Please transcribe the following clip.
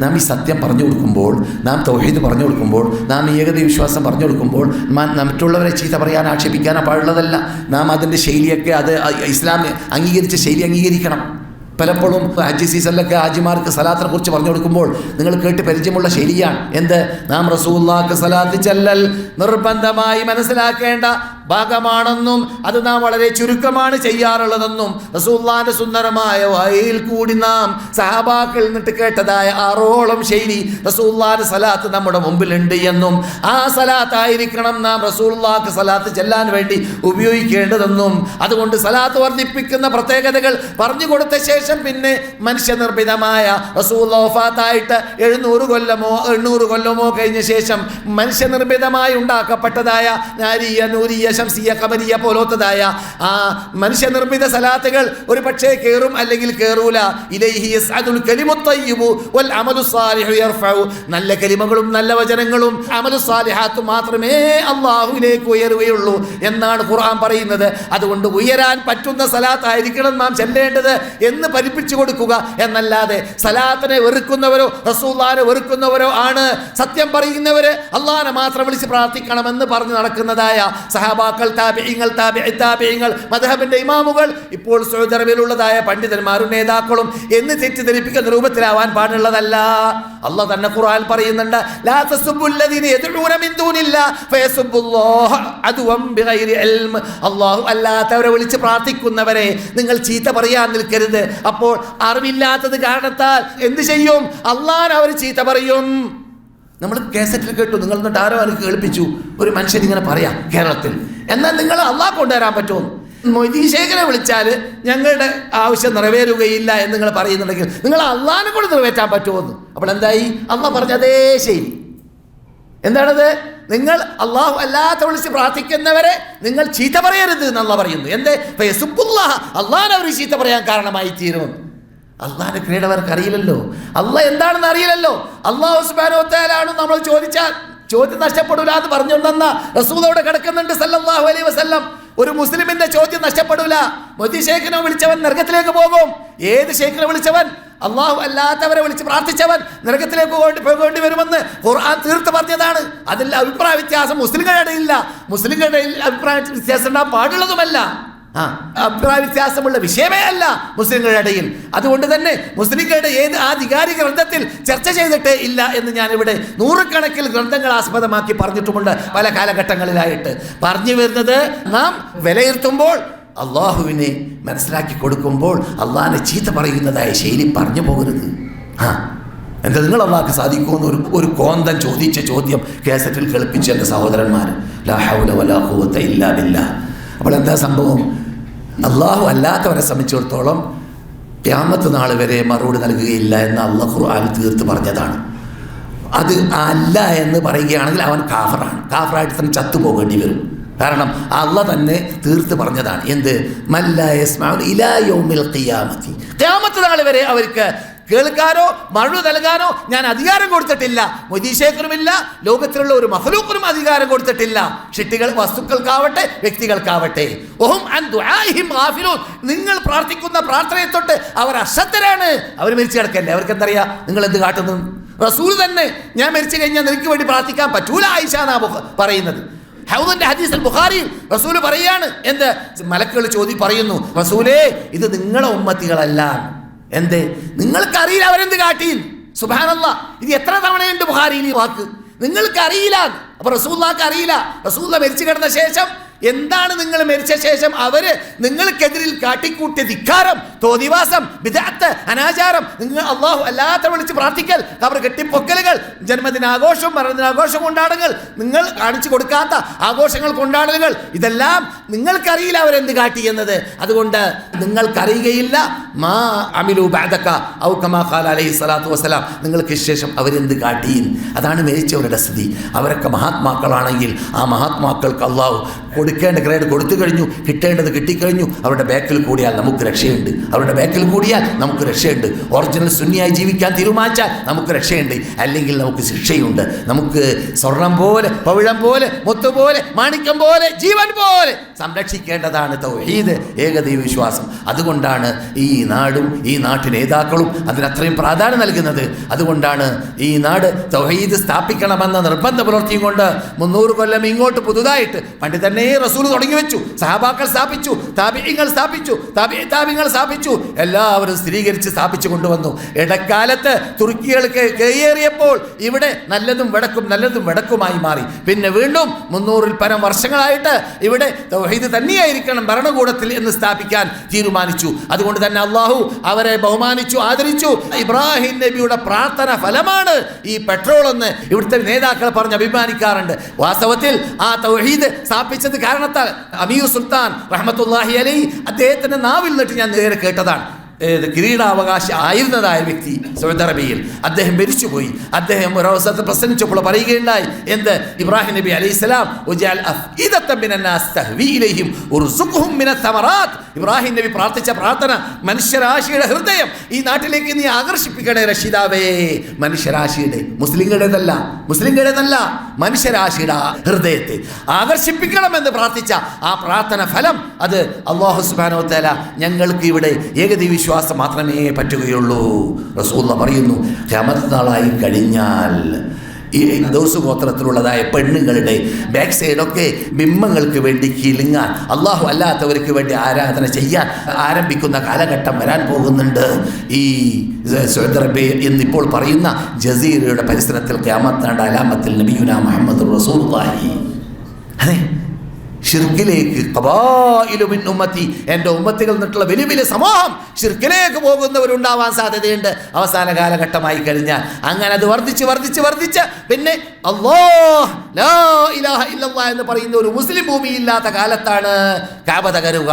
നാം ഈ സത്യം പറഞ്ഞു കൊടുക്കുമ്പോൾ നാം തൗഹീദ് പറഞ്ഞു കൊടുക്കുമ്പോൾ നാം ഏകദൈവ വിശ്വാസം പറഞ്ഞു കൊടുക്കുമ്പോൾ മറ്റുള്ളവരെ ചീത്ത പറയാൻ ആക്ഷേപിക്കാനോ പാടുള്ളതല്ല. നാം അതിന്റെ ശൈലിയൊക്കെ അത് ഇസ്ലാം അംഗീകരിച്ച ശൈലി അംഗീകരിക്കണം. പലപ്പോഴും ഹജ്ജ് സീസണിലൊക്കെ ഹാജിമാർക്ക് സലാത്തിനെ കുറിച്ച് പറഞ്ഞു കൊടുക്കുമ്പോൾ നിങ്ങൾ കേട്ട് പരിചയമുള്ള ശരിയാണ് എന്ത്? നാം റസൂല്ലാക്ക് സലാത്ത് ചെല്ലൽ നിർബന്ധമായി മനസ്സിലാക്കേണ്ട ഭാഗമാണെന്നും അത് നാം വളരെ ചുരുക്കമാണ് ചെയ്യാറുള്ളതെന്നും റസൂല്ലാന്റെ സുന്ദരമായ വായിൽ കൂടി നാം സഹബാക്കൾ നിന്നിട്ട് കേട്ടതായ ആറോളം ശൈലി റസൂല്ലാന്റെ സലാത്ത് നമ്മുടെ മുമ്പിലുണ്ട് എന്നും ആ സലാത്ത് ആയിരിക്കണം നാം റസൂല്ലാക്ക് സലാത്ത് ചെല്ലാൻ വേണ്ടി ഉപയോഗിക്കേണ്ടതെന്നും അതുകൊണ്ട് സലാത്ത് വർദ്ധിപ്പിക്കുന്ന പ്രത്യേകതകൾ പറഞ്ഞു കൊടുത്ത ശേഷം പിന്നെ മനുഷ്യനിർമ്മിതമായ റസൂൽ വഫാത്തായിട്ട് എഴുന്നൂറ് കൊല്ലമോ എണ്ണൂറ് കൊല്ലമോ കഴിഞ്ഞ ശേഷം മനുഷ്യനിർമ്മിതമായി ഉണ്ടാക്കപ്പെട്ടതായ നാരിയ നൂരിയ ശംസിയ കബരിയ പോലത്തതായ ആ മനുഷ്യനിർമ്മിത സലാത്തുകൾ ഒരു പക്ഷേ കയറും അല്ലെങ്കിൽ കയറൂല നല്ല കലിമകളും നല്ല വചനങ്ങളും അമലു സാലിഹാത്തും മാത്രമേ അള്ളാഹുവിലേക്ക് ഉയരുകയുള്ളൂ എന്നാണ് ഖുർആൻ പറയുന്നത്. അതുകൊണ്ട് ഉയരാൻ പറ്റുന്ന സലാത്തായിരിക്കണം നാം ചെല്ലേണ്ടത് എന്ന് പഠിപ്പിച്ചു കൊടുക്കുക എന്നല്ലാതെ സലാത്തിനെ വെറുക്കുന്നവരോ റസൂല്ലാനെ വെറുക്കുന്നവരോ ആണ്. സത്യം പറയുന്നവര് അള്ളാഹനെ മാത്രം വിളിച്ച് പ്രാർത്ഥിക്കണമെന്ന് പറഞ്ഞു നടക്കുന്നതായ സഹാബാക്കൾ താപിയങ്ങൾ താപിയങ്ങൾ മദഹബിന്റെ ഇമാമുകൾ ഇപ്പോൾ സൗദി അറേബ്യയിലുള്ളതായ പണ്ഡിതന്മാരും നേതാക്കളും എന്ന് തെറ്റിദ്ധരിപ്പിക്കുന്ന രൂപത്തിലാവാൻ പാടുള്ളതല്ല. അള്ളാഹ് തന്നെ ഖുർആൻ പറയുന്നുണ്ട് അല്ലാഹു അല്ലാത്തവരെ വിളിച്ച് പ്രാർത്ഥിക്കുന്നവരെ നിങ്ങൾ ചീത്ത പറയാൻ നിൽക്കരുത്. അപ്പോൾ അറിവില്ലാത്തത് കാരണത്താൽ എന്ത് ചെയ്യും? അള്ളാൻ അവർ ചീത്ത പറയും. നമ്മൾ കേസറ്റിൽ കേട്ടു നിങ്ങൾ എന്നിട്ട് ആരോ എനിക്ക് കേൾപ്പിച്ചു ഒരു മനുഷ്യൻ ഇങ്ങനെ പറയാം കേരളത്തിൽ. എന്നാൽ നിങ്ങൾ അള്ളാഹ് കൊണ്ടുവരാൻ പറ്റുമോ? മൊയ്തീശേഖരെ വിളിച്ചാൽ ഞങ്ങളുടെ ആവശ്യം നിറവേറുകയില്ല എന്ന് നിങ്ങൾ പറയുന്നുണ്ടെങ്കിൽ നിങ്ങൾ അള്ളാഹിനെ കൂടെ നിറവേറ്റാൻ പറ്റുമോ അപ്പോൾ എന്തായി? അള്ളാഹ് പറഞ്ഞ അതേ ശരി. എന്താണത്? നിങ്ങൾ അള്ളാഹു അല്ലാത്ത വിളിച്ച് പ്രാർത്ഥിക്കുന്നവരെ നിങ്ങൾ ചീത്ത പറയരുത് എന്നുള്ള പറയുന്നു. എന്തേ? അള്ളാഹാൻ അവർ ചീത്ത പറയാൻ കാരണമായി തീരുമെന്ന് അള്ളാഹിന്റെ ക്രീഡ് അവർക്ക് അറിയില്ലല്ലോ. അള്ളാഹ് എന്താണെന്ന് അറിയില്ലല്ലോ. അള്ളാഹു സുബാനോത്തേലാണ് നമ്മൾ ചോദിച്ചാൽ ചോദ്യം നഷ്ടപ്പെടൂല എന്ന് പറഞ്ഞുണ്ടെന്ന റസൂൽ അവിടെ കിടക്കുന്നുണ്ട് സല്ലല്ലാഹു അലൈ വസല്ലം. ഒരു മുസ്ലിമിന്റെ ചോദ്യം നഷ്ടപ്പെടൂല. മൊതി ഷേഖിനെ വിളിച്ചവൻ നരകത്തിലേക്ക് പോകും. ഏത് ഷേഖിനെ വിളിച്ചവൻ? അള്ളാഹു അല്ലാത്തവരെ വിളിച്ച് പ്രാർത്ഥിച്ചവൻ നരകത്തിലേക്ക് പോകേണ്ടി പോകേണ്ടി വരുമെന്ന് ഖുർആൻ തീർത്ത് പറഞ്ഞതാണ്. അതിൽ അഭിപ്രായ വ്യത്യാസം മുസ്ലിങ്ങളുടെ ഇല്ല മുസ്ലിങ്ങളുടെ അഭിപ്രായ വ്യത്യാസം ഉണ്ടാകാൻ പാടുള്ളതുമല്ല. ആ അഭിപ്രായ വ്യത്യാസമുള്ള വിഷയമേ അല്ല മുസ്ലിങ്ങളുടെ ഇടയിൽ. അതുകൊണ്ട് തന്നെ മുസ്ലിങ്ങളുടെ ഏത് ആധികാരിക ഗ്രന്ഥത്തിൽ ചർച്ച ചെയ്തിട്ടേ ഇല്ല എന്ന് ഞാനിവിടെ നൂറുകണക്കിൽ ഗ്രന്ഥങ്ങൾ ആസ്പദമാക്കി പറഞ്ഞിട്ടുമുണ്ട് പല കാലഘട്ടങ്ങളിലായിട്ട്. പറഞ്ഞു വരുന്നത് നാം വിലയിരുത്തുമ്പോൾ അള്ളാഹുവിനെ മനസ്സിലാക്കി കൊടുക്കുമ്പോൾ അള്ളാഹിനെ ചീത്ത പറയുന്നതായ ശൈലി പറഞ്ഞു പോകരുത്. ആ എന്താ നിങ്ങൾ അള്ളാഹ്ക്ക് സാധിക്കുമെന്ന് ഒരു ഒരു കോന്തൻ ചോദിച്ച ചോദ്യം കേസറ്റിൽ കേൾപ്പിച്ച എന്റെ സഹോദരന്മാർ. ലാ ഹൗല വലാ ഖുവത ഇല്ലാ ബില്ലാ. അപ്പോൾ എന്താ സംഭവം? അള്ളാഹു അല്ലാത്തവരെ സംബന്ധിച്ചിടത്തോളം ക്യാമത്ത് നാൾ വരെ മറുപടി നൽകുകയില്ല എന്ന് അള്ളാഹ് ഖുർആൻ തീർത്ത് പറഞ്ഞതാണ്. അത് അല്ല എന്ന് പറയുകയാണെങ്കിൽ അവൻ കാഫറാണ്. കാഫറായിട്ട് തന്നെ ചത്തുപോകേണ്ടി വരും. കാരണം അള്ള തന്നെ തീർത്ത് പറഞ്ഞതാണ്. എന്ത്? മല്ലായസ്മാൻ ഇലായോമിൽ ഖിയാമത്തി. ഖിയാമത്ത് നാൾ വരെ അവർക്ക് കേൾക്കാനോ മഴു നൽകാനോ ഞാൻ അധികാരം കൊടുത്തിട്ടില്ല. മൊയ്തീശേഖറുമില്ല ലോകത്തിലുള്ള ഒരു മഹലൂക്കറും അധികാരം കൊടുത്തിട്ടില്ല. ഷിട്ടികൾ വസ്തുക്കൾക്കാവട്ടെ വ്യക്തികൾക്കാവട്ടെ. ഓഹും. നിങ്ങൾ പ്രാർത്ഥിക്കുന്ന പ്രാർത്ഥനയെ തൊട്ട് അവർ അശ്രദ്ധരാണ് അവർ മരിച്ചു കിടക്കല്ലേ? അവർക്ക് എന്തറിയാ നിങ്ങൾ എന്ത് കാട്ടുന്നു? റസൂൽ തന്നെ ഞാൻ മരിച്ചു കഴിഞ്ഞാൽ നിനക്ക് വേണ്ടി പ്രാർത്ഥിക്കാൻ പറ്റൂല ആയിഷ എന്നാ പറയുന്നത്. ഹൗദന്റെ ഹദീസൽ ബുഖാരി റസൂൽ പറയാണ് എന്ത്? മലക്കുകൾ ചോദി പറയുന്നു റസൂലേ ഇത് നിങ്ങളെ ഉമ്മത്തികളല്ല. എന്തേ? നിങ്ങൾക്കറിയില്ല അവരെന്ത് കാട്ടി സുബാനല്ല ഇത് എത്ര തവണയുണ്ട് ബുഹാരിയിൽ വാക്ക്? നിങ്ങൾക്കറിയില്ല. അപ്പൊ റസൂല്ലാക്ക് അറിയില്ല. റസൂല്ല മരിച്ചു കിടന്ന ശേഷം എന്താണ് നിങ്ങൾ മരിച്ച ശേഷം അവർ നിങ്ങൾക്കെതിരിൽ കാട്ടിക്കൂട്ടിയ ധിക്കാരം തോതിവാസം വിദഗ്ധ അനാചാരം? നിങ്ങൾ അള്ളാഹു അല്ലാത്ത വിളിച്ച് പ്രാർത്ഥിക്കൽ അവർ കെട്ടിപ്പൊക്കലുകൾ ജന്മദിനാഘോഷം മരണദിനാഘോഷം കൊണ്ടാടങ്ങൾ നിങ്ങൾ കാണിച്ചു കൊടുക്കാത്ത ആഘോഷങ്ങൾ കൊണ്ടാടലുകൾ ഇതെല്ലാം നിങ്ങൾക്കറിയില്ല അവരെന്ത് കാട്ടി എന്നത്. അതുകൊണ്ട് നിങ്ങൾക്കറിയുകയില്ല. മാ അമിലു ബാദക്ക ഔ കമാ ഖാല അലൈഹി സ്വലാത്തു വസ്സലാം. നിങ്ങൾക്ക് ശേഷം അവരെന്ത് കാട്ടി അതാണ് മരിച്ചവരുടെ സ്ഥിതി. അവരൊക്കെ മഹാത്മാക്കളാണെങ്കിൽ ആ മഹാത്മാക്കൾക്ക് അള്ളാഹു കൊടുക്കേണ്ട ഗ്രേഡ് കൊടുത്തു കഴിഞ്ഞു കിട്ടേണ്ടത് കിട്ടിക്കഴിഞ്ഞു അവരുടെ ബാക്കിൽ കൂടിയാൽ നമുക്ക് രക്ഷയുണ്ട്. അവരുടെ ബാക്കിൽ കൂടിയാൽ നമുക്ക് രക്ഷയുണ്ട്. ഒറിജിനൽ സുന്നിയായി ജീവിക്കാൻ തീരുമാനിച്ചാൽ നമുക്ക് രക്ഷയുണ്ട്. അല്ലെങ്കിൽ നമുക്ക് ശിക്ഷയുണ്ട്. നമുക്ക് സ്വർണം പോലെ പവിഴം പോലെ മുത്തു പോലെ മാണിക്യം പോലെ ജീവൻ പോലെ സംരക്ഷിക്കേണ്ടതാണ് തൗഹീദ് ഏകദൈവ വിശ്വാസം. അതുകൊണ്ടാണ് ഈ നാടും ഈ നാട്ടു നേതാക്കളും അതിനത്രയും പ്രാധാന്യം നൽകുന്നത്. അതുകൊണ്ടാണ് ഈ നാട് തൗഹീദ് സ്ഥാപിക്കണമെന്ന നിർബന്ധ പുലർത്തിയും കൊണ്ട് മുന്നൂറ് കൊല്ലം ഇങ്ങോട്ട് പുതുതായിട്ട് പണ്ട് തന്നെ റസൂൽ തുടങ്ങി വെച്ചു. സഹാബാക്കൾ സ്ഥാപിച്ചു താപിങ്ങൾ സ്ഥാപിച്ചു താപി താപിങ്ങൾ സ്ഥാപിച്ചു. എല്ലാവരും സ്ഥിരീകരിച്ച് സ്ഥാപിച്ചു കൊണ്ടുവന്നു. ഇടക്കാലത്ത് തുർക്കികൾക്ക് കയ്യേറിയപ്പോൾ ഇവിടെ നല്ലതും വടക്കും നല്ലതും വടക്കുമായി മാറി. പിന്നെ വീണ്ടും മുന്നൂറിൽ പരം വർഷങ്ങളായിട്ട് ഇവിടെ ഇത് തന്നെയായിരിക്കണം ഭരണകൂടത്തിൽ എന്ന് സ്ഥാപിക്കാൻ തീരുമാനിച്ചു. അതുകൊണ്ട് തന്നെ അള്ളാഹു അവരെ ബഹുമാനിച്ചു ആദരിച്ചു. ഇബ്രാഹിം നബിയുടെ പ്രാർത്ഥന ഫലമാണ് ഈ പെട്രോൾ എന്ന് ഇവിടുത്തെ നേതാക്കൾ പറഞ്ഞ് അഭിമാനിക്കാറുണ്ട്. വാസ്തവത്തിൽ ആ തൗഹീദ് സ്ഥാപിച്ചത് കാരണത്താൽ അമീർ സുൽത്താൻ റഹ്മത്തുല്ലാഹി അലൈ അദ്ദേഹത്തിന്റെ നാവിൽ നിന്നിട്ട് ഞാൻ നേരെ കേട്ടതാണ്. കിരീടാവകാശി ആയിരുന്നതായ വ്യക്തി സൗദി അറേബ്യയിൽ. അദ്ദേഹം മരിച്ചുപോയി. അദ്ദേഹം ഒരു അവസരത്തിൽ പ്രസംഗിച്ചപ്പോൾ പറയുകയുണ്ടായി എന്ത്? ഇബ്രാഹിം നബി അലൈഹി സ്വലാം ഇബ്രാഹിം നബി പ്രാർത്ഥിച്ച പ്രാർത്ഥന മനുഷ്യരാശിയുടെ ഹൃദയം ഈ നാട്ടിലേക്ക് നീ ആകർഷിപ്പിക്കണേ റഷീദാവേ. മനുഷ്യരാശിയുടെ മുസ്ലിങ്ങളുടേതല്ല മുസ്ലിങ്ങളുടേതല്ല. മനുഷ്യരാശിയുടെ ഹൃദയത്തെ ആകർഷിപ്പിക്കണമെന്ന് പ്രാർത്ഥിച്ച ആ പ്രാർത്ഥന ഫലം അത് അള്ളാഹു സുബാനോ തല ഞങ്ങൾക്ക് ഇവിടെ ഏകദൈവ വിശ്വാസം മാത്രമേ പറ്റുകയുള്ളൂ. റസൂള്ള പറയുന്നു ഖമത്ത് നാളായി കഴിഞ്ഞാൽ ഈ ദോസ് ഗോത്രത്തിലുള്ളതായ പെണ്ണുങ്ങളുടെ ബാക്ക് സൈഡൊക്കെ ബിംബങ്ങൾക്ക് വേണ്ടി കിലുങ്ങാൻ അള്ളാഹു അല്ലാത്തവർക്ക് വേണ്ടി ആരാധന ചെയ്യാൻ ആരംഭിക്കുന്ന കാലഘട്ടം വരാൻ പോകുന്നുണ്ട്. ഈ സൗദി എന്നിപ്പോൾ പറയുന്ന ജസീറയുടെ പരിസരത്തിൽ ക്യാമത്താണ്ട് അലാമത്തിൽ നബിയുന മുഹമ്മദ് റസൂൽ അതെ? ഷിർക്കിലേക്ക് ഉമ്മത്തി എന്റെ ഉമ്മത്തികൾ നിന്നിട്ടുള്ള വലിയ വലിയ സമൂഹം ഷിർക്കിലേക്ക് പോകുന്നവരുണ്ടാവാൻ സാധ്യതയുണ്ട്. അവസാന കാലഘട്ടമായി കഴിഞ്ഞാൽ അങ്ങനെ അത് വർദ്ധിച്ച് വർദ്ധിച്ച് വർദ്ധിച്ച് പിന്നെ എന്ന് പറയുന്ന ഒരു മുസ്ലിം ഭൂമി ഇല്ലാത്ത കാലത്താണ് കാബ തകരുക